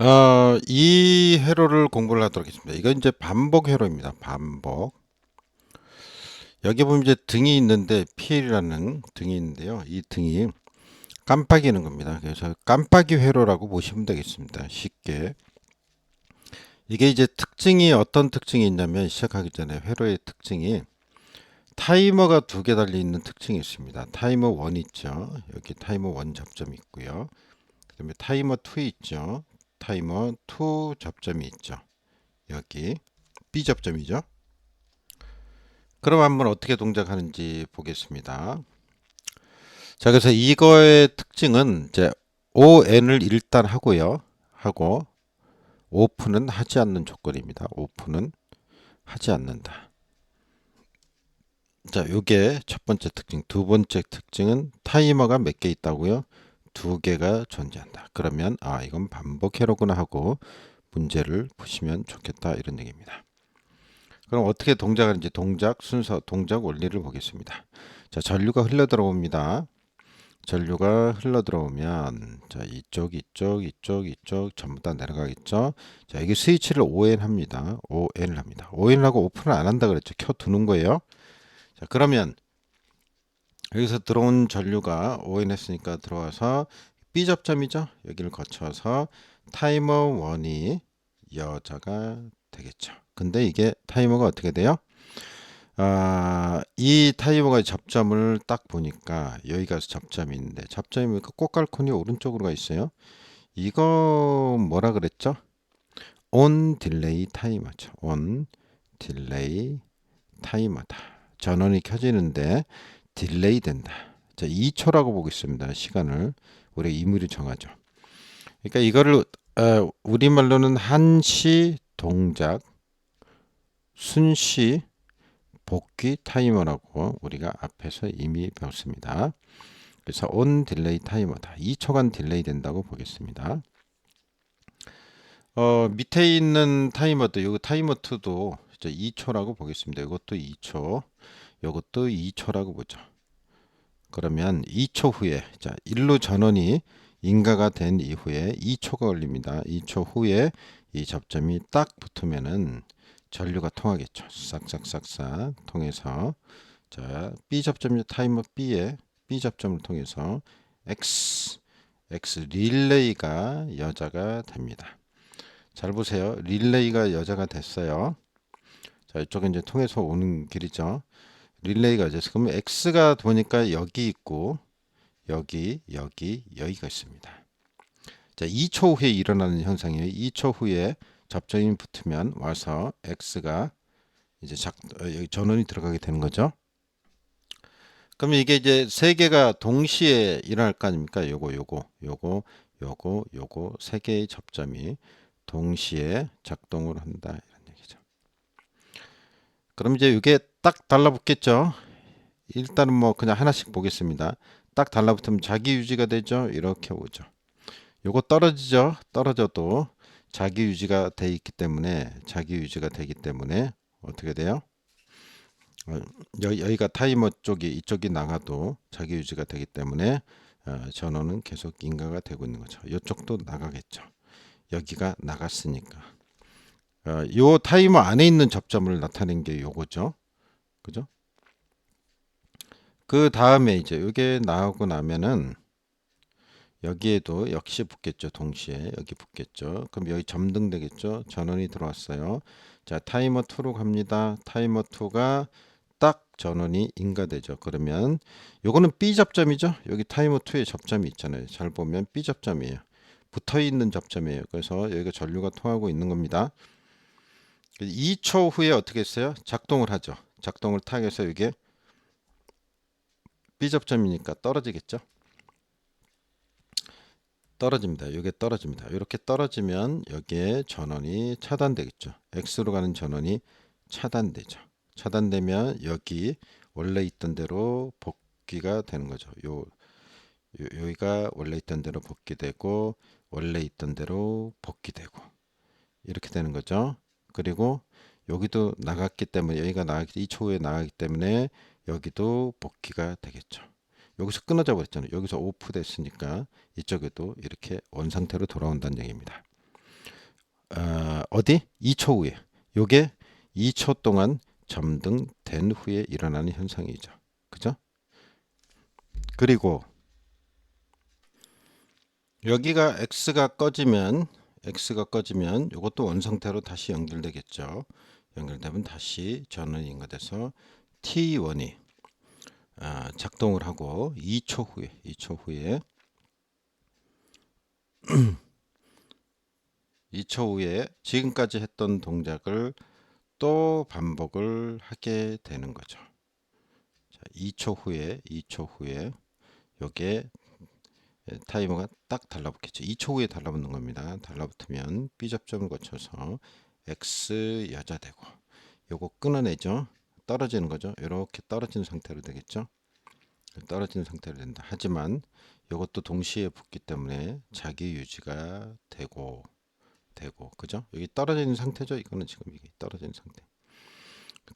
어, 이 회로를 공부를 하도록 하겠습니다. 이건 이제 반복 회로입니다. 반복. 여기 보면 이제 등이 있는데 PL이라는 등이 있는데요. 이 등이 깜빡이는 겁니다. 그래서 깜빡이 회로라고 보시면 되겠습니다. 쉽게. 이게 이제 특징이 어떤 특징이 있냐면 시작하기 전에 회로의 특징이 타이머가 두 개 달려 있는 특징이 있습니다. 타이머 1 있죠. 여기 타이머 1 접점이 있고요. 그다음에 타이머 2 있죠. 타이머 2 접점이 있죠. 여기 B 접점이죠. 그럼 한번 어떻게 동작하는지 보겠습니다. 자, 그래서 이거의 특징은 이제 ON을 일단 하고요. 하고 오픈은 하지 않는 조건입니다. 오픈은 하지 않는다. 자, 요게 첫 번째 특징. 두 번째 특징은 타이머가 몇 개 있다고요? 두 개가 존재한다. 그러면 아, 이건 반복 회로구나 하고 문제를 푸시면 좋겠다 이런 얘기입니다. 그럼 어떻게 동작하는지 동작 순서, 동작 원리를 보겠습니다. 자, 전류가 흘러 들어옵니다. 전류가 흘러 들어오면 자, 이쪽, 이쪽, 이쪽, 이쪽 전부 다 내려가겠죠. 자, 여기 스위치를 ON 합니다. ON을 합니다. ON을 하고 오픈을 안 한다 그랬죠. 켜 두는 거예요. 자, 그러면 여기서 들어온 전류가 ON 했으니까 들어와서 B 접점이죠. 여기를 거쳐서 타이머 1이 여자가 되겠죠. 근데 이게 타이머가 어떻게 돼요? 아, 이 타이머가 접점을 딱 보니까 여기가 접점이 있는데 접점이 보니까 꽃갈콘이 오른쪽으로 가 있어요. 이거 뭐라 그랬죠? on 딜레이 타이머죠. on 딜레이 타이머다. 전원이 켜지는데 딜레이 된다. 자, 2초라고 보겠습니다. 시간을 우리 임의로 정하죠. 그러니까 이거를 어, 우리말로는 한시 동작 순시 복귀 타이머라고 우리가 앞에서 이미 배웠습니다. 그래서 온 딜레이 타이머다. 2초간 딜레이 된다고 보겠습니다. 어, 밑에 있는 타이머도 요 타이머 2도 2초라고 보겠습니다. 이것도 2초. 요것도 2초라고 보죠. 그러면 2초 후에 자, 일로 전원이 인가가 된 이후에 2초가 걸립니다. 2초 후에 이 접점이 딱 붙으면은 전류가 통하겠죠. 싹싹싹싹 통해서 자 B 접점 타이머 B에 B 접점을 통해서 X X 릴레이가 여자가 됩니다. 잘 보세요. 릴레이가 여자가 됐어요. 자 이쪽에 이제 통해서 오는 길이죠. 릴레이가 이제 그러면 X가 보니까 여기 있고 여기 여기 여기가 있습니다. 자 2초 후에 일어나는 현상이에요. 2초 후에 접점이 붙으면 와서 x가 이제 작 어, 여기 전원이 들어가게 되는 거죠. 그러면 이게 이제 세 개가 동시에 일어날 거 아닙니까? 요거 요거 요거 요거 요거 세 개의 접점이 동시에 작동을 한다 이런 얘기죠. 그럼 이제 이게 딱 달라붙겠죠. 일단은 뭐 그냥 하나씩 보겠습니다. 딱 달라붙으면 자기 유지가 되죠. 이렇게 오죠. 요거 떨어지죠. 떨어져도 자기 유지가 돼 있기 때문에 자기 유지가 되기 때문에 어떻게 돼요? 어, 여기가 타이머 쪽이 이쪽이 나가도 자기 유지가 되기 때문에 어, 전원은 계속 인가가 되고 있는 거죠. 이쪽도 나가겠죠. 여기가 나갔으니까. 어, 요 타이머 안에 있는 접점을 나타낸 게 요거죠. 그죠? 그 다음에 이제 이게 나오고 나면은 여기에도 역시 붙겠죠. 동시에 여기 붙겠죠. 그럼 여기 점등 되겠죠. 전원이 들어왔어요. 자 타이머 2로 갑니다. 타이머 2가 딱 전원이 인가되죠. 그러면 요거는 B 접점이죠. 여기 타이머 2에 접점이 있잖아요. 잘 보면 B 접점이에요. 붙어 있는 접점이에요. 그래서 여기가 전류가 통하고 있는 겁니다. 2초 후에 어떻게 했어요? 작동을 하죠. 작동을 타겠어 이게 B 접점이니까 떨어지겠죠. 떨어집니다. 이게 떨어집니다. 이렇게 떨어지면 여기에 전원이 차단되겠죠. X로 가는 전원이 차단되죠. 차단되면 여기 원래 있던 대로 복귀가 되는 거죠. 요, 요 여기가 원래 있던 대로 복귀되고 원래 있던 대로 복귀되고 이렇게 되는 거죠. 그리고 여기도 나갔기 때문에 여기가 나가기 2초 후에 나가기 때문에 여기도 복귀가 되겠죠. 여기서 끊어져 버렸잖아요. 여기서 오프 됐으니까 이쪽에도 이렇게 원 상태로 돌아온다는 얘기입니다. 어, 어디? 2초 후에. 요게 2초 동안 점등된 후에 일어나는 현상이죠. 그죠? 그리고 여기가 x가 꺼지면 x가 꺼지면 이것도 원 상태로 다시 연결되겠죠. 연결되면 다시 전원이 인가돼서 T1이 아, 작동을 하고 2초 후에 2초 후에 2초 후에 지금까지 했던 동작을 또 반복을 하게 되는 거죠. 자, 2초 후에 2초 후에 요게 타이머가 딱 달라붙겠죠. 2초 후에 달라붙는 겁니다. 달라붙으면 B 접점을 거쳐서 X 여자 되고 요거 끊어내죠. 떨어지는 거죠. 이렇게 떨어진 상태로 되겠죠. 떨어진 상태로 된다. 하지만 이것도 동시에 붙기 때문에 자기 유지가 되고 되고 그죠? 여기 있는 상태죠. 이거는 지금 이게 있는 상태.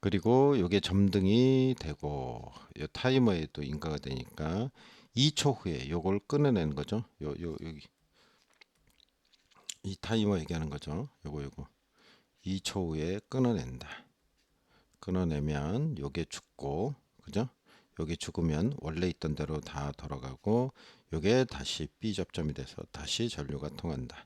그리고 이게 점등이 되고 이 타이머에 또 인가가 되니까 2초 후에 요걸 끊어내는 거죠. 요 요 여기 이 타이머 얘기하는 거죠. 요거 요거 2초 후에 끊어낸다. 끊어내면 요게 죽고 그죠? 요게 죽으면 원래 있던 대로 다 돌아가고 요게 다시 B 접점이 돼서 다시 전류가 통한다.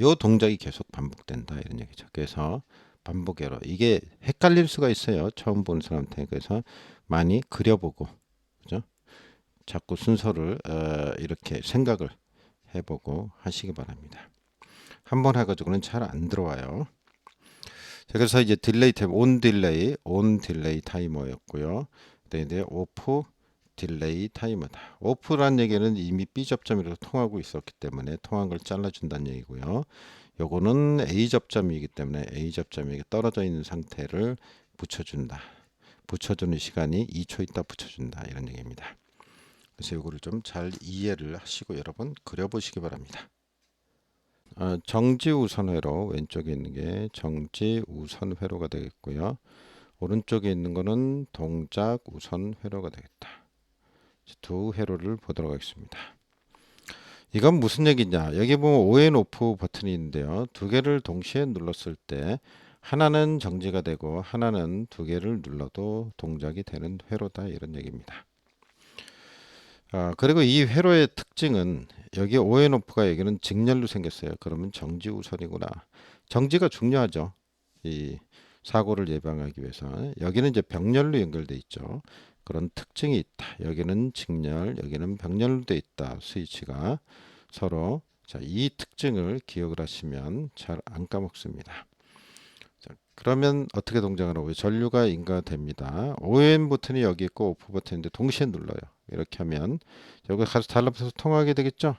요 동작이 계속 반복된다 이런 얘기죠. 그래서 반복여로 이게 헷갈릴 수가 있어요. 처음 보는 사람한테 그래서 많이 그려보고 그죠? 자꾸 순서를 어, 이렇게 생각을 해보고 하시기 바랍니다. 한 번 해가지고는 잘 안 들어와요. 자, 그래서 이제 딜레이 탭, 온 딜레이, 온 딜레이 타이머였고요. 그다음에 이제 오프 딜레이 타이머다. 오프란 얘기는 이미 B 접점이라서 통하고 있었기 때문에 통한 걸 잘라준다는 얘기고요. 요거는 A 접점이기 때문에 A 접점에 떨어져 있는 상태를 붙여준다. 붙여주는 시간이 2초 있다 붙여준다 이런 얘기입니다. 그래서 이거를 좀 잘 이해를 하시고 여러분 그려보시기 바랍니다. 어, 정지 우선 회로 왼쪽에 있는 게 정지 우선 회로가 되겠고요. 오른쪽에 있는 거는 동작 우선 회로가 되겠다. 두 회로를 보도록 하겠습니다. 이건 무슨 얘기냐? 여기 보면 ON 오프 버튼이 있는데요. 두 개를 동시에 눌렀을 때 하나는 정지가 되고 하나는 두 개를 눌러도 동작이 되는 회로다 이런 얘기입니다. 아, 그리고 이 회로의 특징은 여기 ON 오프가 여기는 직렬로 생겼어요. 그러면 정지 우선이구나. 정지가 중요하죠. 이 사고를 예방하기 위해서 여기는 이제 병렬로 연결돼 있죠. 그런 특징이 있다. 여기는 직렬, 여기는 병렬로 돼 있다. 스위치가 서로 자, 이 특징을 기억을 하시면 잘 안 까먹습니다. 자, 그러면 어떻게 동작을 하고 전류가 인가됩니다. ON 버튼이 여기 있고 오프 버튼인데 동시에 눌러요. 이렇게 하면 여기 가서 달라붙어서 통하게 되겠죠.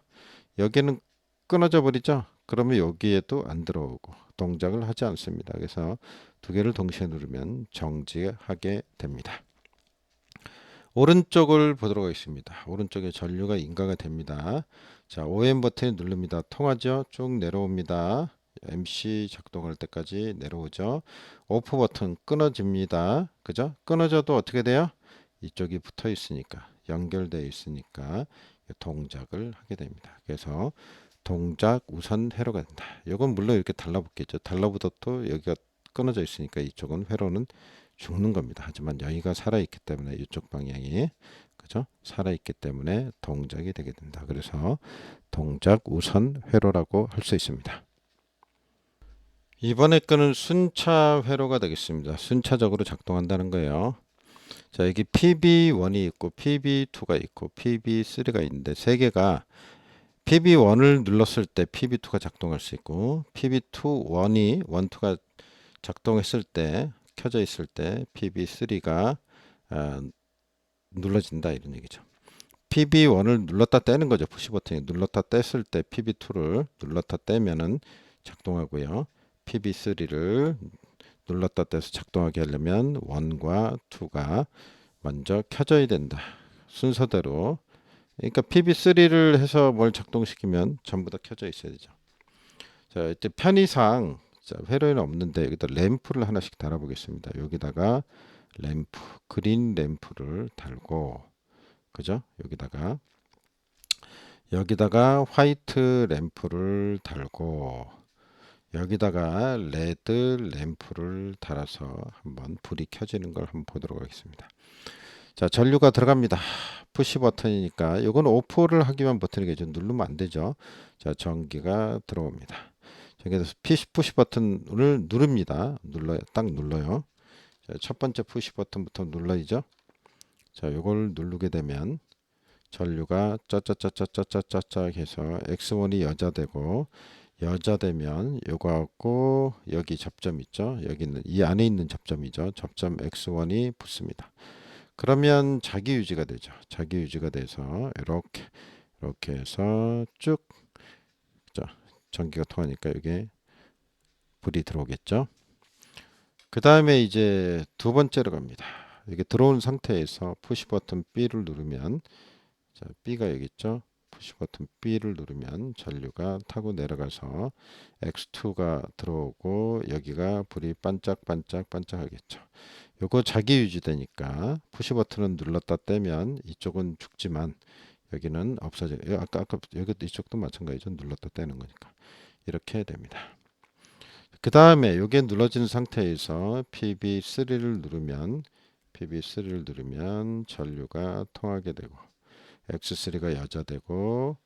여기는 끊어져 버리죠. 그러면 여기에도 안 들어오고 동작을 하지 않습니다. 그래서 두 개를 동시에 누르면 정지하게 됩니다. 오른쪽을 보도록 하겠습니다. 오른쪽에 전류가 인가가 됩니다. 자, OM 버튼 누릅니다. 통하죠? 쭉 내려옵니다. MC 작동할 때까지 내려오죠. 오프 버튼 끊어집니다. 그죠? 끊어져도 어떻게 돼요? 이쪽이 붙어 있으니까 연결되어 있으니까 동작을 하게 됩니다. 그래서 동작 우선 회로가 된다. 이건 물론 이렇게 달라붙겠죠. 달라붙어도 여기가 끊어져 있으니까 이쪽은 회로는 죽는 겁니다. 하지만 여기가 살아있기 때문에 이쪽 방향이 그죠? 살아있기 때문에 동작이 되게 된다. 그래서 동작 우선 회로라고 할 수 있습니다. 이번에 거는 순차 회로가 되겠습니다. 순차적으로 작동한다는 거예요. 자, 여기 PB1이 있고 PB2가 있고 PB3가 있는데 세 개가 PB1을 눌렀을 때 PB2가 작동할 수 있고 PB2 1이 1, 2가 작동했을 때 켜져 있을 때 PB3가 아, 눌러진다 이런 얘기죠. PB1을 눌렀다 떼는 거죠. 푸시 버튼이 눌렀다 뗐을 때 PB2를 눌렀다 떼면은 작동하고요. PB3를 눌렀다 떼서 작동하게 하려면 1과 2가 먼저 켜져야 된다. 순서대로. 그러니까 PB3를 해서 뭘 작동시키면 전부 다 켜져 있어야 되죠. 자, 이제 편의상 자, 회로에는 없는데 여기다 램프를 하나씩 달아보겠습니다. 여기다가 램프, 그린 램프를 달고 그죠? 여기다가 여기다가 화이트 램프를 달고 여기다가 레드 램프를 달아서 한번 불이 켜지는 걸 한번 보도록 하겠습니다. 자, 전류가 들어갑니다. 푸시 버튼이니까 이건 오프를 하기 위한 버튼이겠죠. 누르면 안 되죠. 자, 전기가 들어옵니다. 여기서 푸시, 푸시 버튼을 누릅니다. 눌러요. 딱 눌러요. 자, 첫 번째 푸시 버튼부터 눌러야죠. 자, 요걸 누르게 되면 전류가 짜짜짜짜짜짜짜 해서 X1이 여자 되고 여자 되면 요거하고 여기 접점 있죠. 여기 있는 이 안에 있는 접점이죠. 접점 X1이 붙습니다. 그러면 자기 유지가 되죠. 자기 유지가 돼서 이렇게 이렇게 해서 쭉 자, 전기가 통하니까 여기 불이 들어오겠죠. 그 다음에 이제 두 번째로 갑니다. 이게 들어온 상태에서 푸시 버튼 B를 누르면 자, B가 여기 있죠. 푸시 버튼 B를 누르면 전류가 타고 내려가서 X2가 들어오고 여기가 불이 반짝반짝 반짝하겠죠. 요거 자기 유지되니까 푸시 버튼은 눌렀다 떼면 이쪽은 죽지만 여기는 없어져. 요 아까 아까 여기 이쪽도 마찬가지죠. 눌렀다 떼는 거니까 이렇게 됩니다. 그 다음에 요게 눌러진 상태에서 PB3를 누르면 PB3를 누르면 전류가 통하게 되고 X3가 여자 되고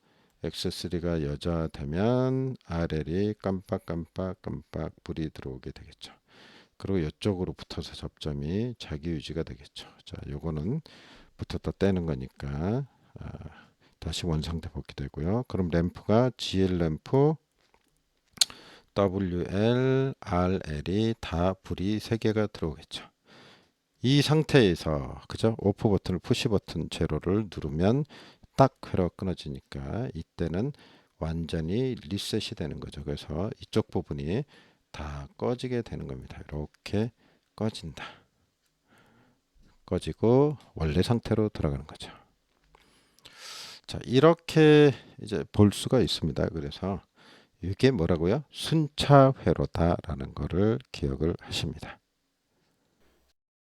X3가 여자 되면 RL이 깜빡깜빡 깜빡 불이 들어오게 되겠죠. 그리고 이쪽으로 붙어서 접점이 자기 유지가 되겠죠. 자, 요거는 붙었다 떼는 거니까 아, 다시 원상태 복귀 되고요. 그럼 램프가 GL 램프 WL, RL이 다 불이 세 개가 들어오겠죠. 이 상태에서 그죠? 오프 버튼을 푸시 버튼 제로를 누르면 딱 회로가 끊어지니까 이때는 완전히 리셋이 되는 거죠. 그래서 이쪽 부분이 다 꺼지게 되는 겁니다. 이렇게 꺼진다. 꺼지고 원래 상태로 들어가는 거죠. 자, 이렇게 이제 볼 수가 있습니다. 그래서 이게 뭐라고요? 순차 회로다라는 거를 기억을 하십니다.